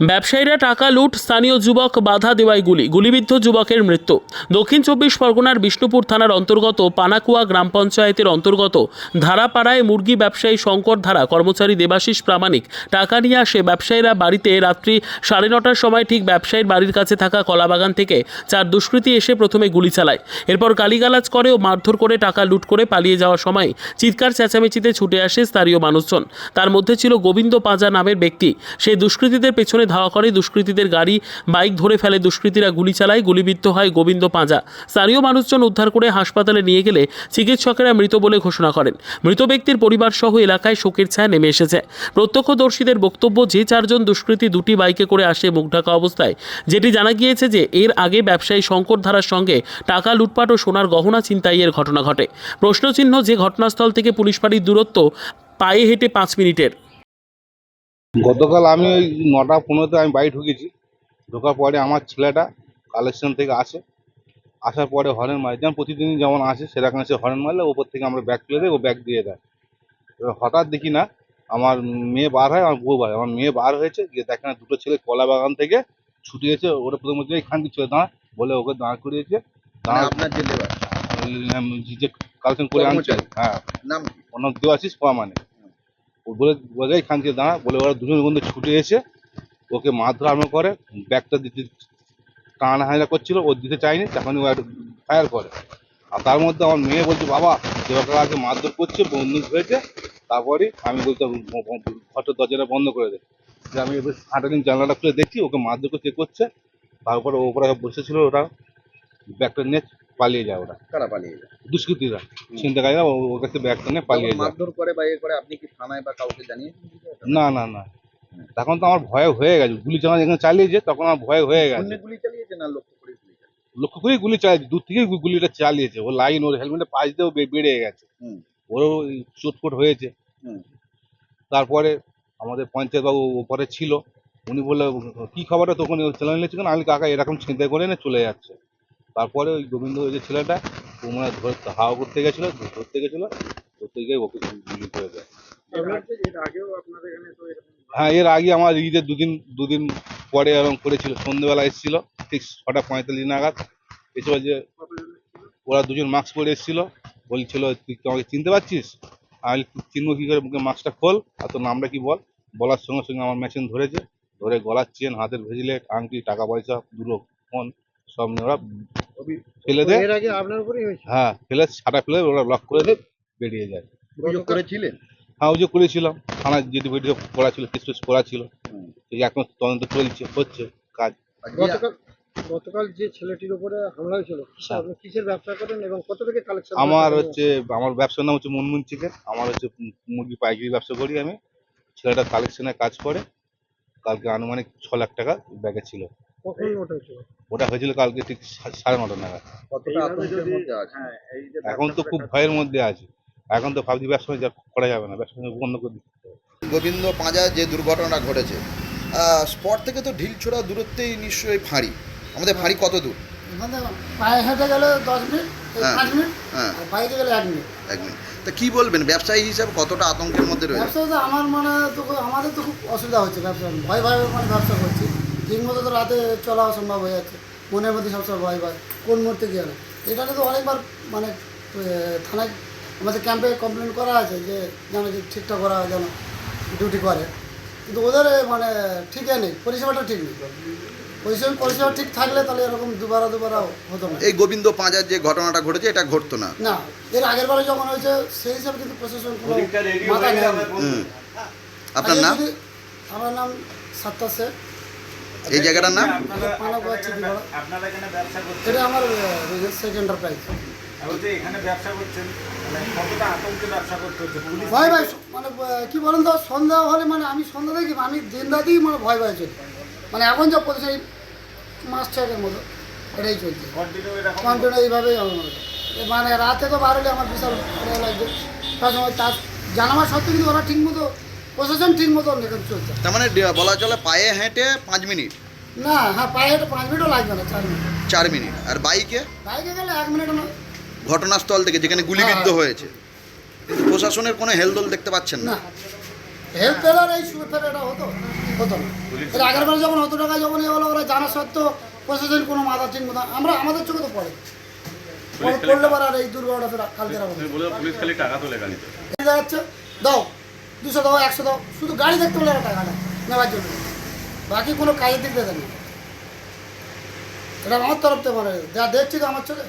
ব্যবসায়ীরা টাকা লুট, স্থানীয় যুবক বাধা দেওয়ায় গুলি, গুলিবিদ্ধ যুবকের মৃত্যু। দক্ষিণ চব্বিশ পরগনার বিষ্ণুপুর থানার অন্তর্গত পানাকুয়া গ্রাম পঞ্চায়েতের অন্তর্গত ধারাপাড়ায় মুরগি ব্যবসায়ী শঙ্কর ধারা, কর্মচারী দেবাশিস প্রামাণিক, টাকা নিয়ে আসে ব্যবসায়ীরা বাড়িতে রাত্রি সাড়ে নটার সময় ঠিক ব্যবসায়ীর বাড়ির কাছে থাকা কলাবাগান থেকে চার দুষ্কৃতী এসে প্রথমে গুলি চালায়। এরপর গালিগালাজ করে ও মারধর করে টাকা লুট করে পালিয়ে যাওয়ার সময় চিৎকার চেঁচামেচিতে ছুটে আসে স্থানীয় মানুষজন। তার মধ্যে ছিল গোবিন্দ পাঁজা নামের ব্যক্তি। সেই দুষ্কৃতীদের পেছনে ধাওয়া করে দুষ্কৃতীদের গাড়ি, বাইক ধরে ফেলে দুষ্কৃতীরা গুলি চালায়, গুলিবিদ্ধ হয় গোবিন্দ পাঁজা। স্থানীয় মানুষজন উদ্ধার করে হাসপাতালে নিয়ে গেলে চিকিৎসকেরা মৃত বলে ঘোষণা করেন। মৃত ব্যক্তির পরিবার সহ এলাকায় শোকের ছায়া নেমে এসেছে। প্রত্যক্ষদর্শীদের বক্তব্য, যে চারজন দুষ্কৃতী দুটি বাইকে করে আসে মুখ ঢাকা অবস্থায়, যেটি জানা গিয়েছে যে এর আগে ব্যবসায়ী শঙ্কর ধারার সঙ্গে টাকা লুটপাট ও সোনার গহনা ছিনতাইয়ের ঘটনা ঘটে। প্রশ্নচিহ্ন, যে ঘটনাস্থল থেকে পুলিশ ফাঁড়ির দূরত্ব, পায়ে হেঁটে পাঁচ মিনিটের। গতকাল আমি ওই নটা পনেরোতে আমি বাড়ি ঢুকেছি। ঢোকার পরে আমার ছেলেটা কালেকশন থেকে আসে। আসার পরে হরেন মারে যেমন প্রতিদিন যেমন আসে সেরকম সে হরেন মারলে ওপর থেকে আমরা ব্যাগ তুলে দেয় ও ব্যাগ দিয়ে দেয়। এবার হঠাৎ দেখি না আমার মেয়ে বার হয় আমার বউ বার হয়। আমার মেয়ে বার হয়েছে গিয়ে দেখে না দুটো ছেলে কলা বাগান থেকে ছুটে এসে ওরা প্রথম হচ্ছে এখান থেকে ছেলে দাঁড়া। বলে ওকে দাঁড় করিয়েছে। মানে দাঁড়া আপনার যে লেবার? যে কালেকশন করে আনছে। হ্যাঁ। নাম? অন্য দেওয়াশিস পাওয়া মানে। বলে বলে এখান থেকে দাঁড়া। বলে ওরা দুজন বন্ধু ছুটে এসে ওকে মারধর আরম্ভ করে, ব্যাগটা দিতে টানা হাজা করছিল, ও দিতে চায়নি, তখনই ও ফায়ার করে। আর তার মধ্যে আমার মেয়ে বলছে, বাবা দেবকার আগে মারধর করছে, বন্দুক হয়েছে তারপরে আমি বলতাম ঘরটার দরজাটা বন্ধ করে দেয় যে আমি হাঁটালিন জানলাটা খুলে দেখছি, ওকে মারধর করছে করছে। তারপরে ওপরে বসেছিল ওরা, ব্যাগটা নিয়ে পালিয়ে যায় ওরা। কারা পালিয়ে যায়? দুষ্কৃতীরা। ছিনতাকারীরা ও- ওর কাছে ব্যাগটা নিয়ে পালিয়ে যায়। মারধর করে বা ইয়ে করে আপনি কি থানায় বা কাউকে বিষয়টা? না না না। তখন তো আমার ভয় হয়ে গেছে। গুলি যেখানে চালিয়েছে তখন আমার ভয় হয়ে গেছে। গুলি চালিয়েছে না লক্ষ্য করে লক্ষ্য করেই গুলি চালিয়েছে দূর থেকেই গুলিটা চালিয়েছে। ও লাইন ওর হেলমেটে পাশ দিয়েও বেড়ে গেছে। ওরও ওই চোটফোট হয়েছে। তারপরে আমাদের পঞ্চায়েত বাবু ওপরে ছিল। উনি বলল কি খবরটা তখন চ্যানেল নিয়েছে আমি কাকা এরকম ছিনতাই করে এনে চলে যাচ্ছে। তারপরে ওই গোবিন্দ ওই যে ছেলেটা ও মনে ধরতে হাওয়া করতে গেছিল ধরতে গেছিল ধরতে গিয়ে ওকে গুলি করে দেয়। হ্যাঁ এর আগে আমার ঈদের দুদিন দুদিন পরে এরকম করেছিল সন্ধ্যেবেলা এসেছিল ঠিক ছটা পঁয়তাল্লিশ নাগাদ। এসব যে ওরা দুজন মাস্ক পরে এসেছিল বলছিল তুই আমাকে চিনতে পারছিস? আমি চিনবো কি করে? মুখে মাস্কটা খোল আর তোর নামটা কি বল? বলার সঙ্গে সঙ্গে আমার মেশিন ধরেছে ধরে গলার চেন হাতের ভেজিলেট আংটি টাকা পয়সা দুটো ফোন সব নিয়ে ওরা ফেলে দেয় এর আগে আপনার উপরেই হয়েছে হ্যাঁ ফেলে ছাটা ফেলে ওরা লক করে দেয় বেরিয়ে যায়। অভিযোগ করেছিলেন? হ্যাঁ ওই যে করেছিলাম। থানায় যেটি ভিডিও করা ছিল কেস টেস করা ছিল। এই এখন তদন্ত চলছে হচ্ছে কাজ। গতকাল গতকাল যে ছেলেটির উপরে হামলা হয়েছিল হ্যাঁ। আপনি কিসের ব্যবসা করেন এবং কত থেকে কালেকশন আমার হচ্ছে আমার ব্যবসার নাম হচ্ছে মুনমুন চিকেন। আমার হচ্ছে মুরগি পাইকারি ব্যবসা করি আমি। ছেলেটা কালেকশনে কাজ করে। কালকে আনুমানিক ছ লাখ টাকা ব্যাগে ছিল। কখন ওটা হয়েছিল ওটা হয়েছিল কালকে ঠিক সাড়ে নটা নাগাদ। আছে? এখন তো খুব ভয়ের মধ্যে আছে। এখন তো ভাবছি ব্যবসা বাণিজ্য করা যাবে না ব্যবসা বন্ধ করে দিতে গোবিন্দ পাঁজা যে দুর্ঘটনা ঘটেছে স্পট থেকে তো ঢিল ছোড়া দূরত্বেই নিশ্চয়ই ফাঁড়ি। আমাদের ফাঁড়ি কত দূর? পায়ে হেঁটে গেলে দশ মিনিট হ্যাঁ। পাঁচ মিনিট হ্যাঁ। আর বাইকে গেলে এক মিনিট। এক মিনিট। তা কি বলবেন ব্যবসায়ী হিসাবে কতটা আতঙ্কের মধ্যে রয়েছে? ব্যবসা তো আমার মানে তো আমাদের তো খুব অসুবিধা হচ্ছে ব্যবসা ভয় ভয় মানে ব্যবসা করছি। ঠিক মতো তো রাতে চলা অসম্ভব হয়ে যাচ্ছে। মনের মধ্যে সবসময় ভয় ভয় কোন মুহূর্তে গিয়ে না এটা তো অনেকবার মানে থানায় আমাদের ক্যাম্পে কমপ্লেন করা আছে যে যেন যে ঠিকঠাক করা যেন ডিউটি করে। কিন্তু ওদের মানে ঠিকই নেই পরিষেবাটা ঠিক নেই। পরিষেবা পরিষেবা ঠিক থাকলে তাহলে এরকম দুবারা দুবারা হতো না। এই গোবিন্দ পাঁজার যে ঘটনাটা ঘটেছে এটা ঘটতো না? না এর আগের বারে যখন হয়েছে সেই হিসাবে কিন্তু প্রশাসন কোনো মাথা নেয় আপনার নাম? আমার নাম সাত্তার শেখ। এই জায়গাটার নাম? এখানে ব্যবসা করছেন ব্যবসা মানে ভয় ভয় মানে কি বলেন তো, সন্ধ্যা হলে মানে আমি সন্ধ্যা দেখি আমি দিন রাতেই মানে ভয় ভয় চলি মানে এখন যা পজিশন এই মাস ছয়ের মতো, এটাই চলছে। কন্টিনিউ এইভাবেই মনে মানে রাতে তো বার হলে আমার বিশাল তার সময় তার জানামা সত্ত্বেও কিন্তু ওরা ঠিক মতো প্রশাসন ঠিক মতো এখন চলছে। তার মানে বলা চলে পায়ে হেঁটে পাঁচ মিনিট? না হ্যাঁ পায়ে হেঁটে পাঁচ মিনিটও লাগবে না চার মিনিট। চার মিনিট। আর বাইকে? বাইকে গেলে এক মিনিট না ঘটনাস্থল থেকে যেখানে গুলিবিদ্ধ হ্যাঁ। হয়েছে। কিন্তু প্রশাসনের কোনো হেলদোল দেখতে পাচ্ছেন না? না। হেল্প পেলার এই সুবিধাটা এটা হতো হতো না। এর আগের বারে যখন অত টাকা যখন এ হলো ওরা জানা সত্ত্বেও প্রশাসন কোনো মাথা ঠিক মতো আমরা আমাদের চোখে তো পড়ে। পড়ে- পড়লে পরে আর এই দুর্ঘটনা কালকে যাচ্ছে দাও। দুশো দাও, একশো দাও। শুধু গাড়ি দেখতে হলে টাকা টাকাটা নেওয়ার জন্য। বাকি কোনো কাজের দিক দেখেন এটা আমার তরফ থেকে মানে যা দেখছি তো আমার চোখে।